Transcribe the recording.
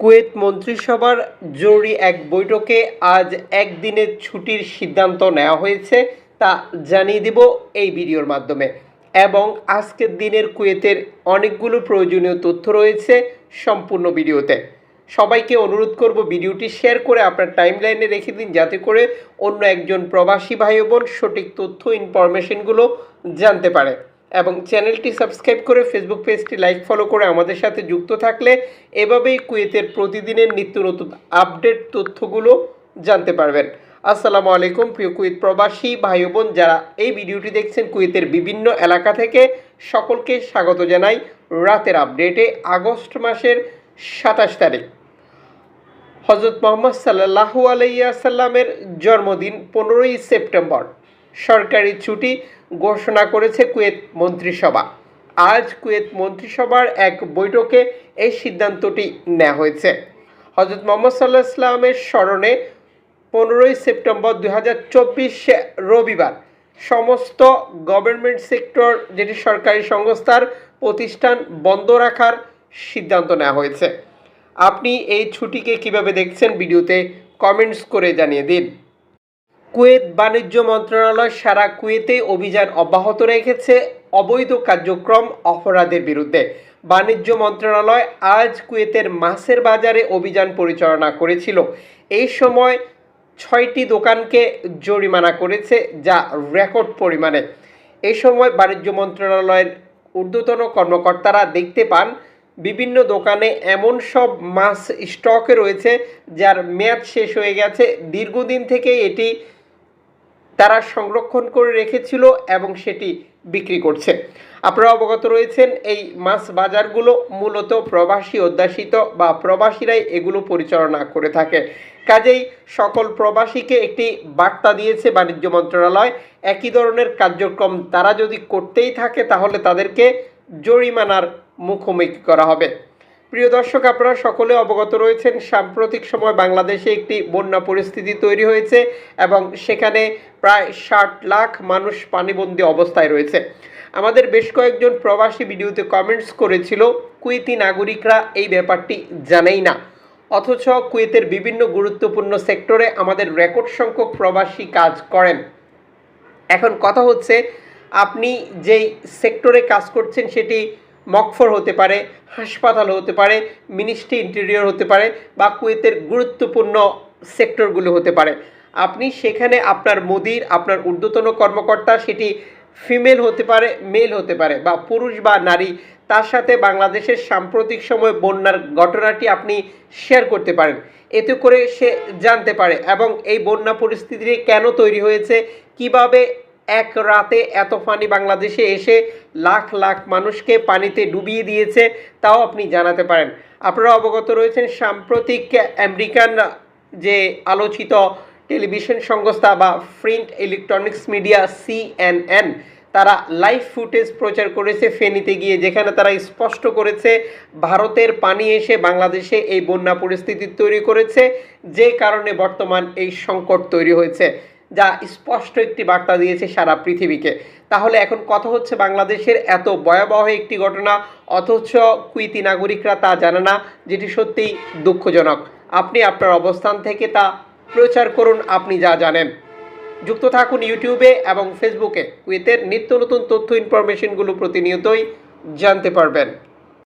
Kuwait মন্ত্রিসভার জরুরি এক বৈঠকে আজ একদিনের ছুটির সিদ্ধান্ত নেওয়া হয়েছে তা জানিয়ে দিব এই ভিডিওর মাধ্যমে। এবং আজকের দিনের কুয়েতের অনেকগুলো প্রয়োজনীয় তথ্য রয়েছে সম্পূর্ণ ভিডিওতে। সবাইকে অনুরোধ করব ভিডিওটি শেয়ার করে আপনার টাইমলাইনে রেখে দিন যাতে করে অন্য একজন প্রবাসী ভাই বোন সঠিক তথ্য, ইনফরমেশনগুলো জানতে পারে। এবং চ্যানেলটি সাবস্ক্রাইব করে ফেসবুক পেজটি লাইক, ফলো করে আমাদের সাথে যুক্ত থাকলে এভাবেই কুয়েতের প্রতিদিনের নিত্য নতুন আপডেট তথ্যগুলো জানতে পারবেন। আসসালামু আলাইকুম, প্রিয় কুয়েত প্রবাসী ভাই বোন যারা এই ভিডিওটি দেখছেন কুয়েতের বিভিন্ন এলাকা থেকে, সকলকে স্বাগত জানাই রাতের আপডেটে, আগস্ট মাসের সাতাশ তারিখ। হজরত মোহাম্মদ সাল্লাহু আলাইসাল্লামের জন্মদিন পনেরোই সেপ্টেম্বর। সরকারি ছুটি ঘোষণা করেছে কুয়েত মন্ত্রিসভা। আজ কুয়েত মন্ত্রিসভার এক বৈঠকে এই সিদ্ধান্তটি নেওয়া হয়েছে। হজরত মোহাম্মদ সাল্লাহ ইসলামের স্মরণে পনেরোই সেপ্টেম্বর দু দুই রবিবার সমস্ত গভর্নমেন্ট সেক্টর, যেটি সরকারি সংস্থার প্রতিষ্ঠান, বন্ধ রাখার সিদ্ধান্ত নেওয়া হয়েছে। আপনি এই ছুটিকে কীভাবে দেখছেন ভিডিওতে কমেন্টস করে জানিয়ে দিন। কুয়েত বাণিজ্য মন্ত্রণালয় সারা কুয়েতে অভিযান অব্যাহত রেখেছে অবৈধ কার্যক্রম অপরাধের বিরুদ্ধে। বাণিজ্য মন্ত্রণালয় আজ কুয়েতের মাছের বাজারে অভিযান পরিচালনা করেছিল। এই সময় ছয়টি দোকানকে জরিমানা করেছে, যা রেকর্ড পরিমাণে। এই সময় বাণিজ্য মন্ত্রণালয়ের ঊর্ধ্বতন কর্মকর্তারা দেখতে পান, বিভিন্ন দোকানে এমন সব মাছ স্টকে রয়েছে, যার মেয়াদ শেষ হয়ে গেছে। দীর্ঘদিন থেকে এটি তারা সংরক্ষণ করে রেখেছিল এবং সেটি বিক্রি করছে। আপনারা অবগত রয়েছেন, এই মাছ বাজারগুলো মূলত প্রবাসী অধ্যাসিত বা প্রবাসীরাই এগুলো পরিচালনা করে থাকে। কাজেই সকল প্রবাসীকে একটি বার্তা দিয়েছে বাণিজ্য মন্ত্রণালয়, একই ধরনের কার্যক্রম তারা যদি করতেই থাকে তাহলে তাদেরকে জরিমানার মুখোমুখি করা হবে। প্রিয় দর্শক, আপনারা সকলে অবগত রয়েছেন, সাম্প্রতিক সময় বাংলাদেশে একটি বন্যা পরিস্থিতি তৈরি হয়েছে এবং সেখানে প্রায় ষাট লাখ মানুষ পানিবন্দী অবস্থায় রয়েছে। আমাদের বেশ কয়েকজন প্রবাসী ভিডিওতে কমেন্টস করেছিল, কুয়েতি নাগরিকরা এই ব্যাপারটি জানেই না। অথচ কুয়েতের বিভিন্ন গুরুত্বপূর্ণ সেক্টরে আমাদের রেকর্ড সংখ্যক প্রবাসী কাজ করেন। এখন কথা হচ্ছে, আপনি যেই সেক্টরে কাজ করছেন, সেটি মকফর হতে পারে, হাসপাতাল হতে পারে, মিনিস্ট্রি ইন্টেরিয়র হতে পারে বা কুয়েতের গুরুত্বপূর্ণ সেক্টরগুলো হতে পারে। আপনি সেখানে আপনার মোদির, আপনার ঊর্ধ্বতন কর্মকর্তা, সেটি ফিমেল হতে পারে, মেল হতে পারে বা পুরুষ বা নারী, তার সাথে বাংলাদেশের সাম্প্রতিক সময় বন্যার ঘটনাটি আপনি শেয়ার করতে পারেন। এতে করে সে জানতে পারে এবং এই বন্যা পরিস্থিতি কেন তৈরি হয়েছে, কীভাবে এক রাতে এত পানি বাংলাদেশে এসে লাখ লাখ মানুষকে পানিতে ডুবিয়ে দিয়েছে, তাও আপনি জানাতে পারেন। আপনারা অবগত রয়েছেন, সাম্প্রতিক আমেরিকান যে আলোচিত টেলিভিশন সংস্থা বা প্রিন্ট ইলেকট্রনিক্স মিডিয়া সিএনএন, তারা লাইভ ফুটেজ প্রচার করেছে ফেনীতে গিয়ে, যেখানে তারা স্পষ্ট করেছে ভারতের পানি এসে বাংলাদেশে এই বন্যা পরিস্থিতি তৈরি করেছে, যে কারণে বর্তমান এই সংকট তৈরি হয়েছে। যা স্পষ্ট একটি বার্তা দিয়েছে সারা পৃথিবীকে। তাহলে এখন কথা হচ্ছে বাংলাদেশের এত ভয়াবহ একটি ঘটনা, অথচ কুইতি নাগরিকরা তা জানে না, যেটি সত্যিই দুঃখজনক। আপনি আপনার অবস্থান থেকে তা প্রচার করুন, আপনি যা জানেন। যুক্ত থাকুন ইউটিউবে এবং ফেসবুকে। কুয়েতের নিত্য নতুন তথ্য ইনফরমেশনগুলো প্রতিনিয়তই জানতে পারবেন।